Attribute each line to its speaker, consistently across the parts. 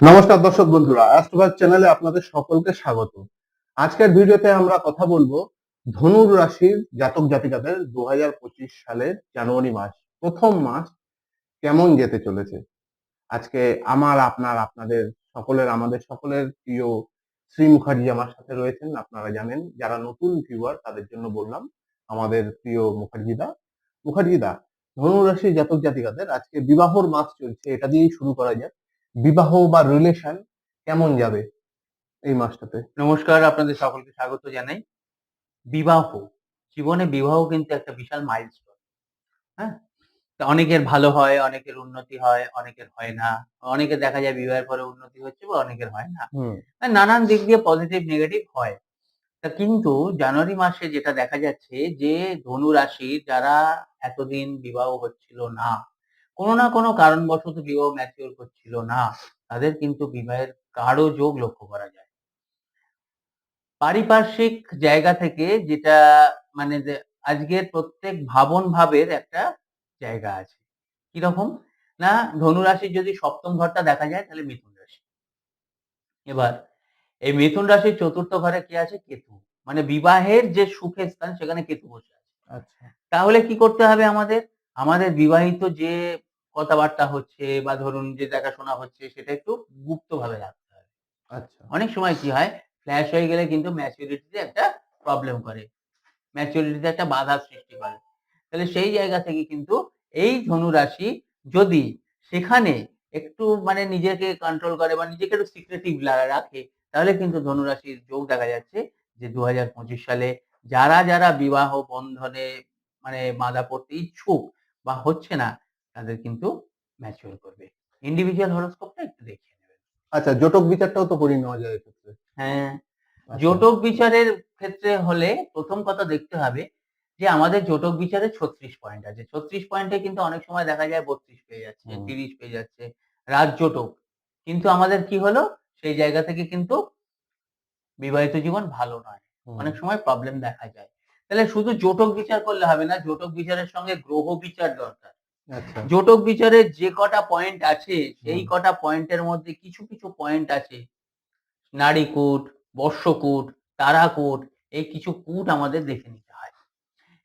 Speaker 1: নমস্কার দর্শক বন্ধুরা অ্যাস্ট্রোভার চ্যানেলে আপনাদের সকলকে স্বাগত। আজকের ভিডিওতে আমরা কথা বলব ধনুর রাশির জাতক জাতিকাদের দু হাজার পঁচিশ সালের জানুয়ারি মাস, প্রথম মাস কেমন যেতে চলেছে। আজকে আমার, আপনার, আপনাদের সকলের, আমাদের সকলের প্রিয় শ্রী মুখার্জি আমার সাথে রয়েছেন, আপনারা জানেন, যারা নতুন ভিউয়ার তাদের জন্য বললাম, আমাদের প্রিয় মুখার্জিদা মুখার্জিদা ধনু রাশির জাতক জাতিকাদের আজকে বিবাহর মাস চলছে, এটা দিয়েই শুরু করা যাক। বিবাহ বা রিলেশন কেমন যাবে এই মাসটাতে?
Speaker 2: নমস্কার আপনাদের সকলকে স্বাগত জানাই। বিবাহ জীবনে বিবাহ কিন্তু একটা বিশাল মাইলস্টোন হ্যাঁ? তা অনেকের ভালো হয় অনেকের উন্নতি হয় অনেকের হয় না। অনেকে দেখা যায় বিবাহের পরে উন্নতি হচ্ছে বা অনেকের হয় না। নানান দিক দিয়ে পজিটিভ নেগেটিভ হয়। তা কিন্তু জানুয়ারি মাসে যেটা দেখা যাচ্ছে যে ধনু রাশি যারা এতদিন বিবাহ হচ্ছিল না কোনো না কোনো কারণবশত বিবাহ ম্যাচিওর করছিল না। তাদের কিন্তু বিবাহের গাঢ় যোগ লক্ষ্য করা যায়। পারিপার্শ্বিক জায়গা থেকে যেটা মানে যে আজকের প্রত্যেক ভাবন ভাবের একটা জায়গা আছে। কীরকম? না ধনুরাশির যদি সপ্তম ঘরটা দেখা যায় তাহলে মিথুন রাশি। এবার এই মিথুন রাশির চতুর্থ ঘরে কি আছে? কেতু। মানে বিবাহের যে সুখের স্থান সেখানে কেতু বসে আছে।
Speaker 1: আচ্ছা।
Speaker 2: তাহলে কি করতে হবে আমাদের? আমাদের বিবাহিত যে কথাবার্তা হচ্ছে বা ধরুন যে দেখাশোনা হচ্ছে সেটা একটু গুপ্ত ভাবে রাখতে হবে
Speaker 1: আচ্ছা।
Speaker 2: অনেক সময় কি হয় ফ্ল্যাশ হয়ে গেলে কিন্তু ম্যাচুরিটিতে একটা প্রবলেম করে। ম্যাচুরিটিতে একটা বাধা সৃষ্টি করে। তাহলে সেই জায়গা থেকে কিন্তু এই ধনুরাশি যদি সেখানে একটু মানে নিজেকে কন্ট্রোল করে বা নিজেকে একটু সিক্রেটিভ রাখে তাহলে কিন্তু ধনুরাশির যোগ দেখা যাচ্ছে যে দু হাজার পঁচিশ সালে যারা যারা বিবাহ বন্ধনে মানে বাধা পড়তে ইচ্ছুক বা হচ্ছে না তাদের কিন্তু ম্যাচিওর করবে। ইন্ডিভিজুয়াল হরোস্কোপটা একটু দেখিয়ে নেবেন
Speaker 1: আচ্ছা জটক বিচারটাও তো করে নেওয়া যায় এক্ষেত্রে।
Speaker 2: হ্যাঁ
Speaker 1: আচ্ছা।
Speaker 2: জোটক বিচারের ক্ষেত্রে হলে প্রথম কথা দেখতে হবে যে আমাদের জোটক বিচারে ছত্রিশ পয়েন্ট আছে। ছত্রিশ পয়েন্টে কিন্তু অনেক সময় দেখা যায় বত্রিশ পেয়ে যাচ্ছে তিরিশ পেয়ে যাচ্ছে রাজ জোটক। কিন্তু আমাদের কি হলো? সেই জায়গা থেকে কিন্তু বিবাহিত জীবন ভালো নয়। অনেক সময় প্রবলেম দেখা যায়। তাহলে শুধু জোটক বিচার করলে হবে না জোটক বিচারের সঙ্গে গ্রহ বিচার দরকার। জোটক বিচারের যে কটা পয়েন্ট আছে সেই কটা পয়েন্টের মধ্যে কিছু কিছু পয়েন্ট আছে। নারীকূট বর্ষকূট তারাকূট এই কিছু কূট আমাদের দেখে নিতে হয়।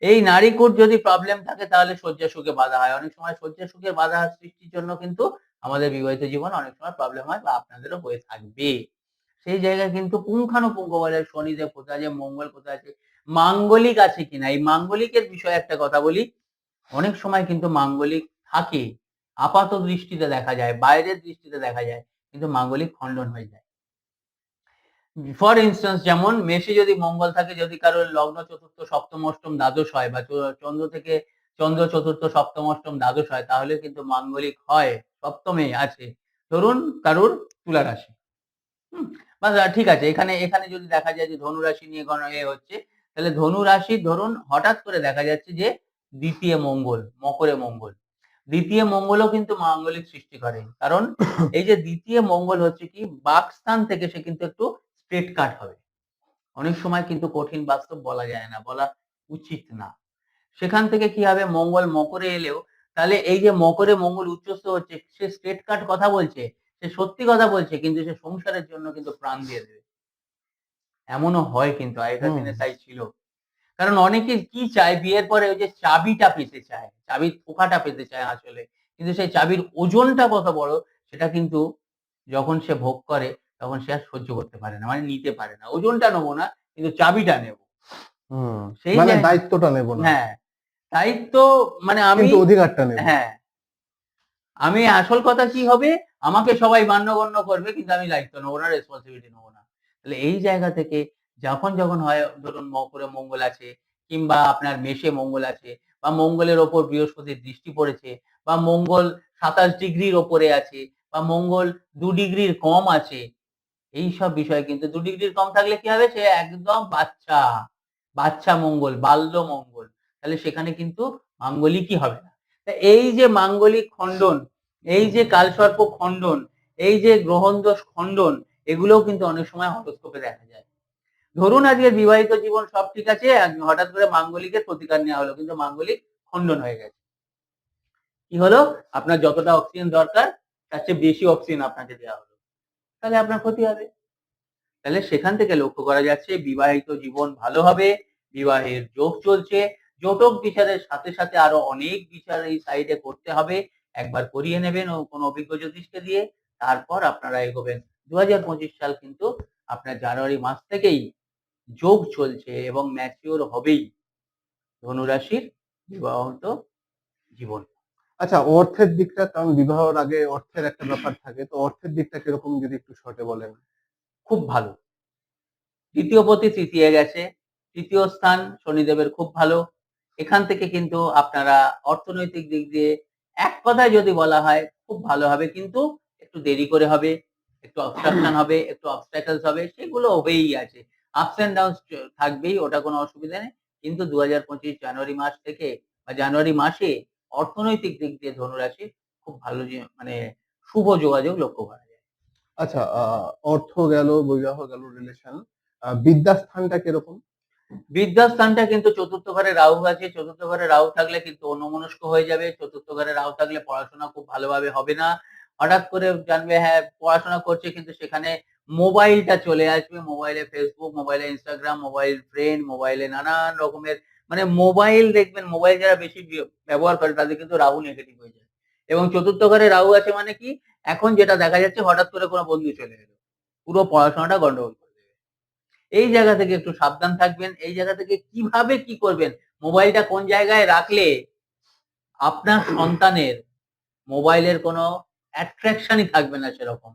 Speaker 2: এই নারীকূট যদি প্রবলেম থাকে তাহলে শয্যা সুখে বাধা হয়। অনেক সময় শয্যা সুখের বাধা সৃষ্টির জন্য কিন্তু আমাদের বিবাহিত জীবন অনেক সময় প্রবলেম হয় বা আপনাদেরও হয়ে থাকবে। সেই জায়গায় কিন্তু পুঙ্খানুপুঙ্খ বলে শনিদেব কোথায় আছে মঙ্গল কোথায় আছে মাঙ্গলিক আছে কিনা? এই মাঙ্গলিকের বিষয়ে একটা কথা বলি। অনেক সময় কিন্তু মাঙ্গলিক থাকে, আপাত দৃষ্টিতে দেখা যায়, বাইরের দৃষ্টিতে দেখা যায়, কিন্তু মাঙ্গলিক খণ্ডন হয়ে যায়। ফর ইনস্টেন্স যেমন মেষে যদি মঙ্গল থাকে, যদি কারোর লগ্ন চতুর্থ, সপ্তম, অষ্টম, দ্বাদশ হয় বা চন্দ্র থেকে চন্দ্র চতুর্থ, সপ্তম, অষ্টম, দ্বাদশ হয়, তাহলে কিন্তু মাঙ্গলিক হয়, সপ্তমে আছে। ধরুন কারুর তুলা রাশি। বা ঠিক আছে, এখানে এখানে যদি দেখা যায় যে ধনু রাশি নিয়ে এ হচ্ছে, তাহলে ধনু রাশি ধরুন হঠাৎ করে দেখা যাচ্ছে যে দ্বিতীয় মঙ্গল মকরে মঙ্গল। দ্বিতীয় মঙ্গলও কিন্তু মাঙ্গলিক সৃষ্টি করে। কারণ এই যে দ্বিতীয় মঙ্গল হচ্ছে কি বাকস্থান থেকে সে কিন্তু একটু স্ট্রেট কাট হবে। অনেক সময় কিন্তু কঠিন বাস্তব বলা যায় না বলা উচিত না। সেখান থেকে কি হবে? মঙ্গল মকরে এলেও তাহলে এই যে মকরে মঙ্গল উচ্চস্থ হচ্ছে সে স্ট্রেট কাট কথা বলছে সে সত্যি কথা বলছে কিন্তু সে সংসারের জন্য কিন্তু প্রাণ দিয়ে দেবে। এমনও হয় কিন্তু আগেকার দিনে তাই ছিল। কারণ অনেকে কি চায় বিয়ের পরে ওই যে চাবিটা পেতে চায় চাবির পোকাটা পেতে চায় আসলে। কিন্তু সেই চাবির ওজনটা কত বড় সেটা কিন্তু যখন সে ভোগ করে তখন সে আর সহ্য করতে পারে না মানে নিতে পারে না। ওজনটা নেব না কিন্তু চাবিটা নেব। সেই
Speaker 1: মানে দায়িত্বটা নেব না।
Speaker 2: হ্যাঁ দায়িত্ব মানে আমি
Speaker 1: অধিকারটা নেব।
Speaker 2: হ্যাঁ আমি আসল কথা কি হবে? আমাকে সবাই মান্যগণ্য করবে কিন্তু আমি দায়িত্ব নেব না রেসপন্সিবিলিটি নেব না। তাহলে এই জায়গা থেকে যখন যখন হয়, ধরুন মকরে মঙ্গল আছে, কিংবা আপনার মেষে মঙ্গল আছে, বা মঙ্গলের ওপর বৃহস্পতির দৃষ্টি পড়েছে, বা মঙ্গল সাতাশ ডিগ্রির ওপরে আছে, বা মঙ্গল দু ডিগ্রির কম আছে, এই সব বিষয় কিন্তু দু ডিগ্রির কম থাকলে কি হবে? সে একদম বাচ্চা বাচ্চা মঙ্গল, বাল্য মঙ্গল। তাহলে সেখানে কিন্তু মাঙ্গলিকই হবে না। এই যে মাঙ্গলিক খণ্ডন, এই যে কালসর্প খণ্ডন, এই যে গ্রহণ দোষ খণ্ডন, এগুলোও কিন্তু অনেক সময় হরস্কোপে দেখা যায়। ধরুন আজকে বিবাহিত জীবন সব ঠিক আছে হঠাৎ করে মাঙ্গলিকের প্রতিকার নেওয়া হলো, কিন্তু মাঙ্গলিক খণ্ডন হয়ে গেছে। কি হলো? আপনার যতটা অক্সিজেন দরকার, তার চেয়ে বেশি অক্সিজেন আপনাকে দেওয়া হলো। তাহলে আপনার ক্ষতি হবে। তাহলে সেখান থেকে লক্ষ্য করা যাচ্ছে, বিবাহিত জীবন ভালো হবে, বিবাহের যোগ চলছে জটক বিচারের সাথে সাথে আরও অনেক বিচার এই সাইডে করতে হবে। একবার করিয়ে নেবেন ও কোনো অভিজ্ঞ জ্যোতিষকে দিয়ে, তারপর আপনারা এগোবেন। দু হাজার পঁচিশ সাল কিন্তু আপনার জানুয়ারি মাস থেকেই যোগ চলছে এবং ম্যাচিওর হবেই ধনুরাশির বিবাহিত জীবন।
Speaker 1: আচ্ছা অর্থের দিকটা কারণ বিবাহের আগে অর্থের একটা ব্যাপার থাকে তো অর্থের দিকটা কীরকম যদি একটু শর্টে বলেন?
Speaker 2: খুব ভালো। দ্বিতীয় পতি তৃতীয় গেছে তৃতীয় স্থান শনিদেবের খুব ভালো। এখান থেকে কিন্তু আপনারা অর্থনৈতিক দিক দিয়ে এক কথায় যদি বলা হয় খুব ভালো হবে কিন্তু একটু দেরি করে হবে একটু অবস্ট্রাকশন হবে একটু অবস্ট্যাকলস হবে সেগুলো হবেই আছে। আপস এন্ড ডাউন থাকবেই ওটা কোনো অসুবিধা নেই। কিন্তু দুহাজার পঁচিশ জানুয়ারি মাস থেকে বা জানুয়ারি মাসে অর্থনৈতিক দিক দিয়ে ধনুরাশি খুব ভালো মানে শুভ যোগাযোগ লক্ষ্য করা যায়।
Speaker 1: আচ্ছা অর্থ গেল বিবাহ গেল রিলেশন বিদ্যাস্থানটা কীরকম?
Speaker 2: বিদ্যাস্থানটা কিন্তু চতুর্থ ঘরে রাহু আছে চতুর্থ ঘরে রাহু থাকলে কিন্তু অন্যমনস্ক হয়ে যাবে চতুর্থ ঘরে রাহু থাকলে পড়াশোনা খুব ভালোভাবে হবে না। হঠাৎ করে জানবে হ্যাঁ পড়াশোনা করছে কিন্তু সেখানে মোবাইলটা চলে আসবে, মোবাইলে ফেসবুক মোবাইলে ইনস্টাগ্রাম মোবাইল ফ্রেন্ড মোবাইলে নানান রকমের মানে মোবাইল দেখবেন, মোবাইল যারা বেশি ব্যবহার করে তাদের কিন্তু রাহু নেগেটিভ হয়ে যায়। এবং চতুর্থ ঘরে রাহু আছে মানে কি? এখন যেটা দেখা যাচ্ছে হঠাৎ করে কোনো বন্ধু চলে এলো পুরো পড়াশোনাটা গন্ডগোল করে দেবে। এই জায়গা থেকে একটু সাবধান থাকবেন, এই জায়গা থেকে কীভাবে কি করবেন? মোবাইলটা কোন জায়গায় রাখলে আপনার সন্তানের মোবাইলের কোনো অ্যাট্রাকশনই থাকবে না সেরকম,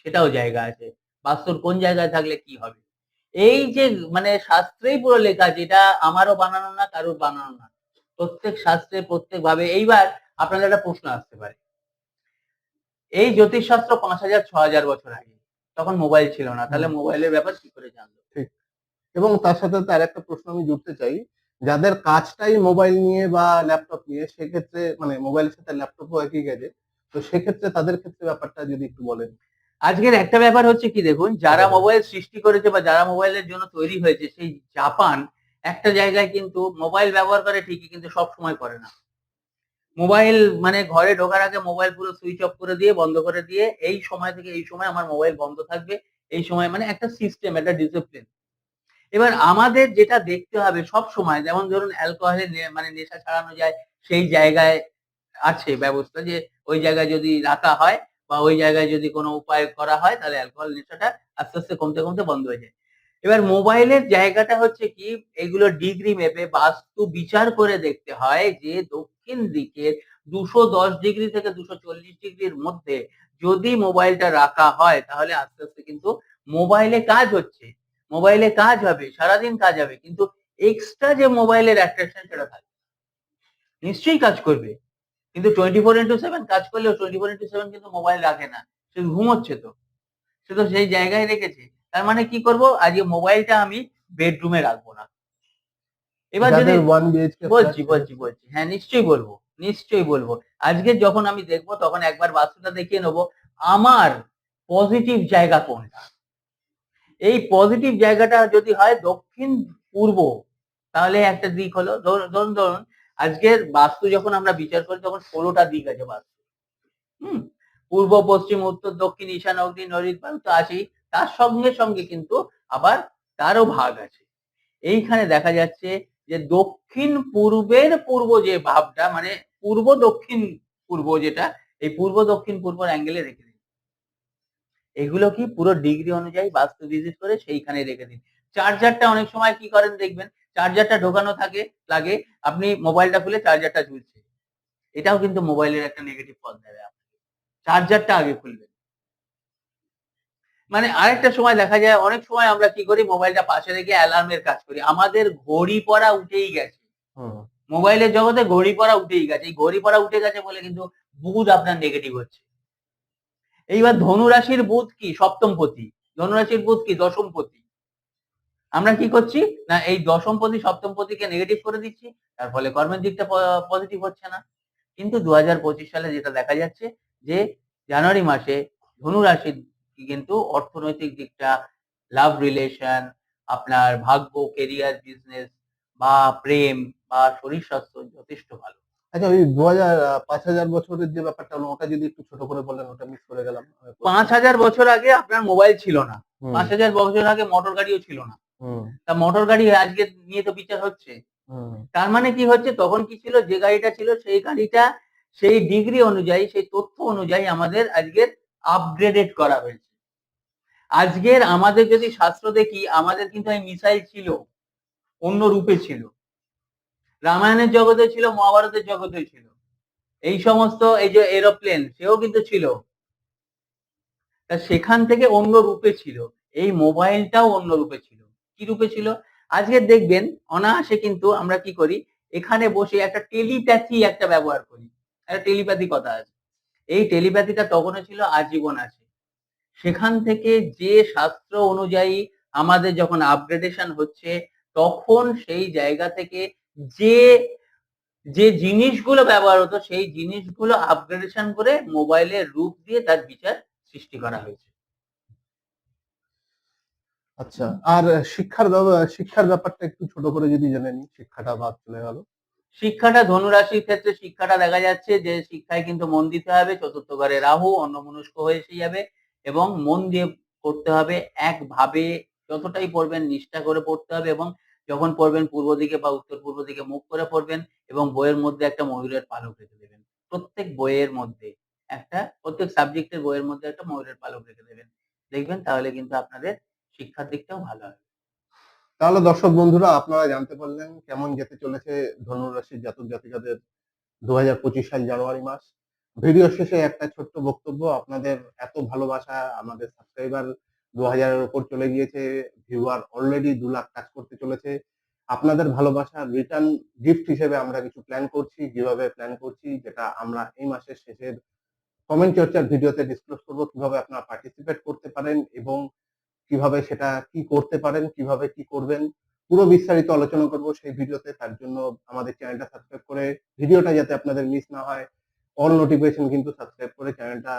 Speaker 2: সেটাও জায়গা আছে। বাস্তুর কোন জায়গায় থাকলে কি হবে? এই যে মানে শাস্ত্রেই পুরো লেখা এটা আমারও বানানো না কারোর বানানো না। প্রত্যেক শাস্ত্রে প্রত্যেক ভাবে। এইবার আপনাদের একটা প্রশ্ন আসতে পারে। এই জ্যোতিষশাস্ত্র পাঁচ হাজার ছ হাজার বছর আগে তখন মোবাইল ছিল না। তাহলে মোবাইলের ব্যাপার কি করে জানলো?
Speaker 1: এবং তার সাথে তার একটা প্রশ্ন আমি জুড়তে চাই। যাদের কাজটাই মোবাইল নিয়ে বা ল্যাপটপ নিয়ে সেক্ষেত্রে মানে মোবাইলের সাথে ল্যাপটপও একই গেছে তো সেক্ষেত্রে তাদের ক্ষেত্রে ব্যাপারটা যদি একটু বলেন।
Speaker 2: আজকের একটা ব্যাপার হচ্ছে কি দেখুন যারা মোবাইল সৃষ্টি করেছে বা যারা মোবাইলের জন্য তৈরি হয়েছে সেই জাপান একটা জায়গায় কিন্তু মোবাইল ব্যবহার করে ঠিকই কিন্তু সব সময় করে না। মোবাইল মানে ঘরে ঢোকার আগে মোবাইল পুরো সুইচ অফ করে দিয়ে বন্ধ করে দিয়ে এই সময় থেকে এই সময় আমার মোবাইল বন্ধ থাকবে এই সময় মানে একটা সিস্টেম একটা ডিসিপ্লিন এবার আমাদের যেটা দেখতে হবে সব সময় যেমন ধরুন অ্যালকোহলের মানে নেশা ছাড়ানো যায় সেই জায়গায় আছে ব্যবস্থা যে ওই জায়গায় যদি রাখা হয় বা ওই জায়গায় যদি কোনো উপায় করা হয়, তাহলে অ্যালকোহল নেশাটা আস্তে আস্তে কমতে কমতে বন্ধ হয়ে যায়। এবার মোবাইলের জায়গাটা হচ্ছে কি, এগুলো ডিগ্রি মেপে বাস্তু বিচার করে দেখতে হয় যে দক্ষিণ দিকের দুশো দশ ডিগ্রি থেকে দুশো চল্লিশ ডিগ্রির মধ্যে যদি মোবাইলটা রাখা হয়, তাহলে আস্তে আস্তে কিন্তু মোবাইলে কাজ হচ্ছে। মোবাইলে কাজ হবে, সারাদিন কাজ হবে, কিন্তু এক্সট্রা যে মোবাইলের অ্যাট্রাকশন সেটা থাকবে। নিশ্চয়ই কাজ করবে। কিন্তু টোয়েন্টি ফোর ইন্টু সেভেন কাজ করলেও টোয়েন্টি ফোর ইন্টু সেভেন কিন্তু মোবাইল রাখে না। সে ঘুমোচ্ছে তো। সে তো সেই জায়গায় রেখেছে। তার মানে কি করব? আজকে মোবাইলটা আমি বেডরুমে রাখব না। এবার যদি বলছি বলছি বলছি। হ্যাঁ নিশ্চয়ই বলব নিশ্চয়ই বলব। আজকে যখন আমি দেখব তখন একবার বাস্তুটা দেখিয়ে নেব আমার পজিটিভ জায়গা কোনটা? এই পজিটিভ জায়গাটা যদি হয় দক্ষিণ পূর্ব তাহলে একটা দিক হলো ধরুন ধরুন আজকের বাস্তু যখন আমরা বিচার করি, তখন ষোলোটা দিক আছে বাস্তু। হুম? পূর্ব, পশ্চিম, উত্তর, দক্ষিণ, ঈশান, অগ্নি নৈঋত বায়ু তো আছেই। তার সঙ্গে সঙ্গে কিন্তু আবার তারও ভাগ আছে। এইখানে দেখা যাচ্ছে যে দক্ষিণ পূর্বের পূর্ব যে ভাবটা মানে পূর্ব, দক্ষিণ পূর্ব যেটা, এই পূর্ব, দক্ষিণ পূর্ব অ্যাঙ্গেলে রেখে দিন। এগুলো কি পুরো ডিগ্রি অনুযায়ী বাস্তু ভিজিট করে সেইখানে রেখে দিন। চার্জারটা অনেক সময় কি করেন দেখবেন? চার্জারটা ঢোকানো থাকে লাগে আপনি মোবাইলটা খুলে চার্জারটা ঝুলছে। এটাও কিন্তু মোবাইলের একটা নেগেটিভ ফল দেবে আপনাকে। চার্জারটা আগে খুলবেন। মানে আরেকটা সময় দেখা যায় অনেক সময় আমরা কি করি মোবাইলটা পাশে রেখে অ্যালার্মের কাজ করি। আমাদের ঘড়ি পড়া উঠেই গেছে। মোবাইলের জগতে ঘড়ি পড়া উঠেই গেছে। এই ঘড়ি পড়া উঠে গেছে বলে কিন্তু বুধ আপনার নেগেটিভ হচ্ছে। এইবার ধনুরাশির বুধ কি? সপ্তম পতি। ধনুরাশির বুধ কি? দশম পতি। আমরা কি করছি? না এই দশম পতি সপ্তম পতিকে নেগেটিভ করে দিচ্ছি তার ফলে কর্মের দিকটা পজিটিভ হচ্ছে না। কিন্তু দু হাজার পঁচিশ সালে যেটা দেখা যাচ্ছে যে জানুয়ারি মাসে ধনু রাশির কিন্তু অর্থনৈতিক দিকটা লাভ রিলেশন আপনার ভাগ্য কেরিয়ার বিজনেস বা প্রেম বা শরীর স্বাস্থ্য যথেষ্ট ভালো।
Speaker 1: আচ্ছা ওই দু হাজার পাঁচ হাজার বছরের যে ব্যাপারটা হলো ওটা যদি একটু ছোট করে বললেন ওটা মিস করে গেলাম।
Speaker 2: পাঁচ হাজার বছর আগে আপনার মোবাইল ছিল না। পাঁচ হাজার বছর আগে মোটর গাড়িও ছিল না। তা মোটর গাড়ি আজকে নিয়ে তো বিচার হচ্ছে। তার মানে কি হচ্ছে? তখন কি ছিল? যে গাড়িটা ছিল সেই গাড়িটা সেই ডিগ্রি অনুযায়ী সেই তথ্য অনুযায়ী আমাদের আজকের আপগ্রেডেড করা হয়েছে। আজকের আমাদের যদি শাস্ত্র দেখি আমাদের কিন্তু এই মিসাইল ছিল অন্য রূপে ছিল। রামায়ণের জগতে ছিল মহাভারতের জগতে ছিল। এই সমস্ত এই যে এরোপ্লেন সেও কিন্তু ছিল। তা সেখান থেকে অন্য রূপে ছিল। এই মোবাইলটাও অন্য রূপে ছিল। কি রূপে ছিল? আজকে দেখবেন অনায়াসে কিন্তু আমরা কি করি? এখানে বসে একটা টেলিপ্যাথি একটা ব্যবহার করি। একটা টেলিপ্যাথি কথা আছে। এই টেলিপ্যাথিটা তখনও ছিল, আজীবন আছে। সেখান থেকে যে শাস্ত্র অনুযায়ী আমাদের যখন আপগ্রেডেশন হচ্ছে, তখন সেই জায়গা থেকে যে যে জিনিসগুলো ব্যবহার হতো, সেই জিনিসগুলো আপগ্রেডেশন করে মোবাইলের রূপ দিয়ে তার বিচার সৃষ্টি করা হয়েছে।
Speaker 1: আচ্ছা আর শিক্ষার শিক্ষার ব্যাপারটা একটু ছোট করে যদি জেনে নিই, শিক্ষাটা বাদ চলে গেল।
Speaker 2: শিক্ষাটা ধনুরাশির ক্ষেত্রে শিক্ষাটা দেখা যাচ্ছে যে, শিক্ষায় কিন্তু মন দিতে হবে, চতুর্থ ঘরে রাহু, অন্যমনস্ক হয়ে এসে যাবে এবং মন দিয়ে পড়তে হবে একভাবে। যতটাই পড়বেন নিষ্ঠা করে পড়তে হবে এবং যখন পড়বেন পূর্ব দিকে বা উত্তর পূর্ব দিকে মুখ করে পড়বেন এবং বইয়ের মধ্যে একটা ময়ূরের পালক রেখে দেবেন। প্রত্যেক বইয়ের মধ্যে একটা, প্রত্যেক সাবজেক্টের বইয়ের মধ্যে একটা ময়ূরের পালক রেখে দেবেন। দেখবেন তাহলে কিন্তু আপনাদের শিক্ষার দিকটাও ভালো হবে।
Speaker 1: তাহলে দর্শক বন্ধুরা, আপনারা জানতে পারলেন কেমন যেতে চলেছে ধনুরাশির জাতক জাতিকাদের দু হাজার পঁচিশ সাল জানুয়ারি মাস। ভিডিও শেষে একটা ছোট্ট বক্তব্য, আপনাদের এত ভালোবাসা আমাদের সাবস্ক্রাইবার দু হাজারের উপর চলে গিয়েছে ভিউয়ার অলরেডি দু লাখ কাজ করতে চলেছে। আপনাদের ভালোবাসা রিটার্ন গিফট হিসেবে আমরা কিছু প্ল্যান করছি যেভাবে প্ল্যান করছি, যেটা আমরা এই মাসের শেষের কমেন্ট চর্চার ভিডিওতে ডিসক্লোজ করব, কীভাবে আপনারা পার্টিসিপেট করতে পারেন এবং কীভাবে সেটা কি করতে পারেন, কীভাবে কি করবেন, পুরো বিস্তারিত আলোচনা করব সেই ভিডিওতে। তার জন্য আমাদের চ্যানেলটা সাবস্ক্রাইব করে ভিডিওটা যাতে আপনাদের মিস না হয় অল নোটিফিকেশন কিন্তু সাবস্ক্রাইব করে চ্যানেলটা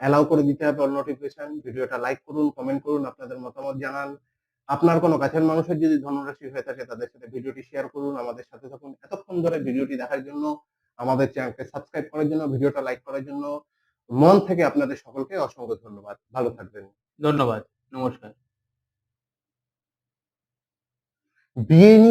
Speaker 1: অ্যালাউ করে দিতে হবে অল নোটিফিকেশন ভিডিওটা লাইক করুন কমেন্ট করুন, আপনাদের মতামত জানান। আপনার কোনো কাছের মানুষের যদি ধনরাশি হয়ে থাকে, তাদের সাথে ভিডিওটি শেয়ার করুন, আমাদের সাথে থাকুন। এতক্ষণ ধরে ভিডিওটি দেখার জন্য, আমাদের চ্যানেলকে সাবস্ক্রাইব করার জন্য, ভিডিওটা লাইক করার জন্য, মন থেকে আপনাদের সকলকে অসংখ্য ধন্যবাদ। ভালো থাকবেন।
Speaker 2: ধন্যবাদ নমস্কার।
Speaker 1: বিয়ে নিয়ে